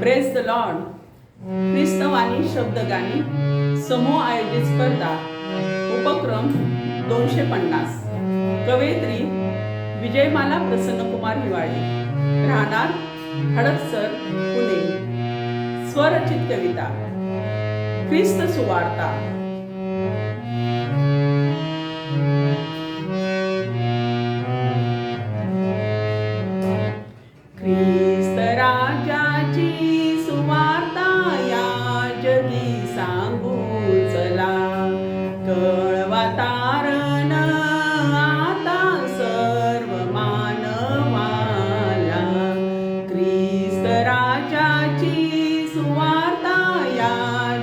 Press the lord ख्रिस्तवाणी शब्दगाणी समूह आयोजित स्पर्धा उपक्रम दोनशे पन्नास. कवयित्री विजयमाला प्रसन्नकुमार हिवाळे. राहणार हडपसर पुणे. स्वरचित कविता. ख्रिस्त सुवार्ता. राजाची सुवार्ता या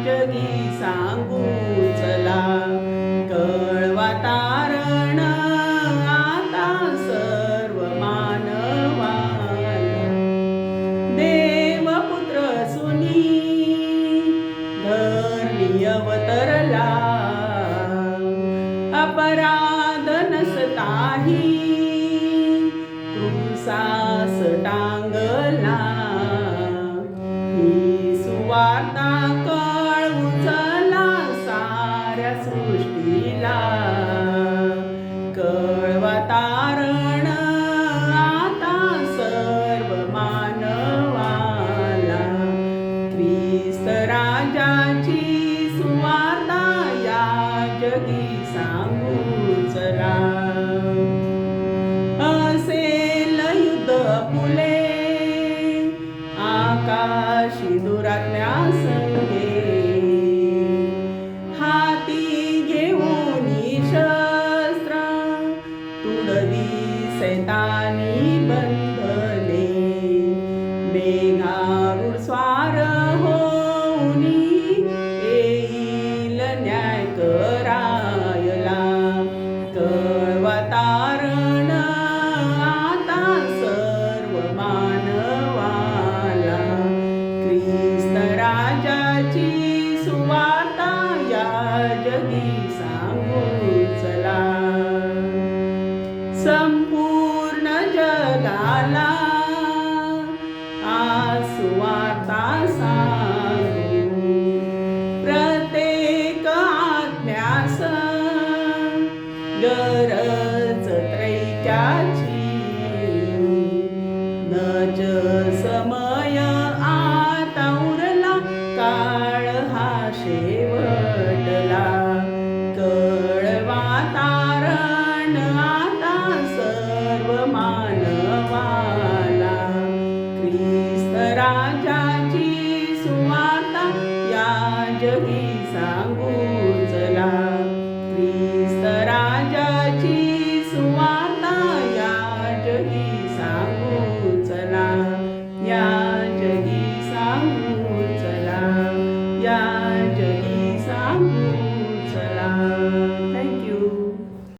जगी सांगू चला. कळवा तारण आता सर्व मानवाला देवपुत्र सुनी धरणी अवतरला. अपराध नसताही क्रुसास टांगला वाता कळवू चला साऱ्या सृष्टीला. कळवा तारण आता सर्व मानवाला. ख्रिस्त राजाची सुवार्ता या जगी सांगू चला. असेल युद्ध फुले आकाशी दुरात्म्या संगे. हाती घेऊन शस्त्र तुडवी सैतानी बंधने जगी सांगू चला. संपूर्ण जगाला आसुवार्ता सांगू राजाची सुवार्ता या जगी सांगू चला.